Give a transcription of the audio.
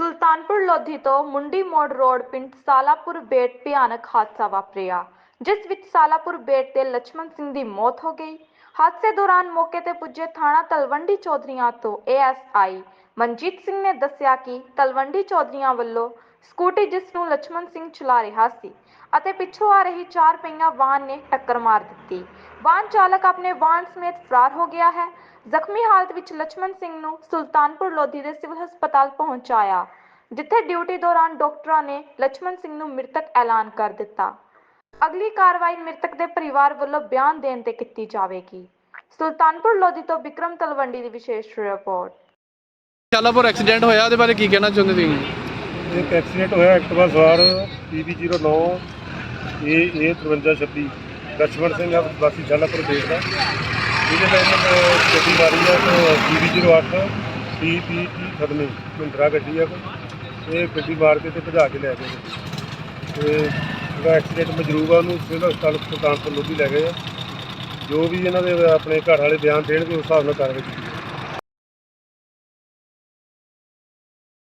ਸੁਲਤਾਨਪੁਰ ਲੋਧੀ ਤੋਂ ਮੁੰਡੀ ਮੋੜ ਰੋਡ ਪਿੰਡ ਸਾਲਾਪੁਰ ਬੇਟ ਭਿਆਨਕ ਹਾਦਸਾ ਵਾਪਰਿਆ ਜਿਸ ਵਿੱਚ ਸਾਲਾਪੁਰ ਬੇਟ ਤੇ ਲਛਮਣ ਸਿੰਘ ਦੀ ਮੌਤ ਹੋ ਗਈ ਹਾਦਸੇ ਦੌਰਾਨ ਮੌਕੇ ਤੇ ਪੁੱਜੇ ਥਾਣਾ ਤਲਵੰਡੀ ਚੌਧਰੀਆਂ ਤੋਂ ਏਐਸਆਈ ਮਨਜੀਤ ਸਿੰਘ ਨੇ ਦੱਸਿਆ ਕਿ ਤਲਵੰਡੀ ਚੌਧਰੀਆਂ ਵੱਲੋਂ ਸਕੂਟੀ ਜਿਸ ਨੂੰ ਲਛਮਣ ਸਿੰਘ ਚਲਾ ਰਿਹਾ ਸੀ ਅਤੇ ਪਿੱਛੋਂ ਆ ਰਹੀ ਚਾਰ ਪਹੀਆ ਵਾਹਨ ਨੇ ਟੱਕਰ ਮਾਰ ਦਿੱਤੀ। ਵਾਹਨ ਚਾਲਕ ਆਪਣੇ ਵਾਹਨ ਸਮੇਤ ਫਰਾਰ ਹੋ ਗਿਆ ਹੈ। ਜ਼ਖਮੀ ਹਾਲਤ ਵਿੱਚ ਲਛਮਣ ਸਿੰਘ ਨੂੰ ਸੁਲਤਾਨਪੁਰ ਲੋਧੀ ਦੇ ਸਿਵਲ ਹਸਪਤਾਲ ਪਹੁੰਚਾਇਆ, ਜਿੱਥੇ ਡਿਊਟੀ ਦੌਰਾਨ ਡਾਕਟਰਾਂ ਨੇ ਲਛਮਣ ਸਿੰਘ ਨੂੰ ਮ੍ਰਿਤਕ ਐਲਾਨ ਕਰ ਦਿੱਤਾ। ਅਗਲੀ ਕਾਰਵਾਈ ਮ੍ਰਿਤਕ ਦੇ ਪਰਿਵਾਰ ਵੱਲੋਂ ਬਿਆਨ ਦੇਣ ਤੇ ਕੀਤੀ ਜਾਵੇਗੀ। ਸੁਲਤਾਨਪੁਰ ਲੋਧੀ ਤੋਂ ਵਿਕਰਮ ਤਲਵੰਡੀ ਦੀ ਵਿਸ਼ੇਸ਼ ਰਿਪੋਰਟ। ਚਾਲਾਪੁਰ ਐਕਸੀਡੈਂਟ ਹੋਇਆ, ਉਹਦੇ ਬਾਰੇ ਕੀ ਕਹਿਣਾ ਚਾਹੁੰਦੇ ਤੁਸੀਂ? ਇੱਕ ਐਕਸੀਡੈਂਟ ਹੋਇਆ ਐਕਟਿਵਾ ਸਵਾਰ PB09 AA 5326 ਲਛਮਣ ਸਿੰਘ ਆ, ਵਾਸੀ ਜਲਾਪੁਰ ਦੇਸ਼ ਦਾ। ਜਿਹਦੇ ਨਾਲ ਗੱਡੀ ਵਾਰੀ ਆ ਤੋਂ PB08 ਪੀ ਖਦਮੀ ਮਿੰਦਰਾ ਗੱਡੀ ਆ ਕੋਈ। ਇਹ ਗੱਡੀ ਮਾਰ ਕੇ ਤੇ ਭਜਾ ਕੇ ਲੈ ਗਏ। ਤੇ ਜਿਹੜਾ ਐਕਸੀਡੈਂਟ ਮਜਰੂਬ ਆ, ਉਹਨੂੰ ਸਿਵਲ ਹਸਪਤਾਲ ਸੁਲਤਾਨਪੁਰ ਲੋਧੀ ਲੈ ਗਏ ਆ। ਜੋ ਵੀ ਇਹਨਾਂ ਦੇ ਆਪਣੇ ਘਰ ਵਾਲੇ ਬਿਆਨ ਦੇਣਗੇ, ਉਸ ਹਿਸਾਬ ਨਾਲ ਕਾਰਵਾਈ ਕੀਤੀ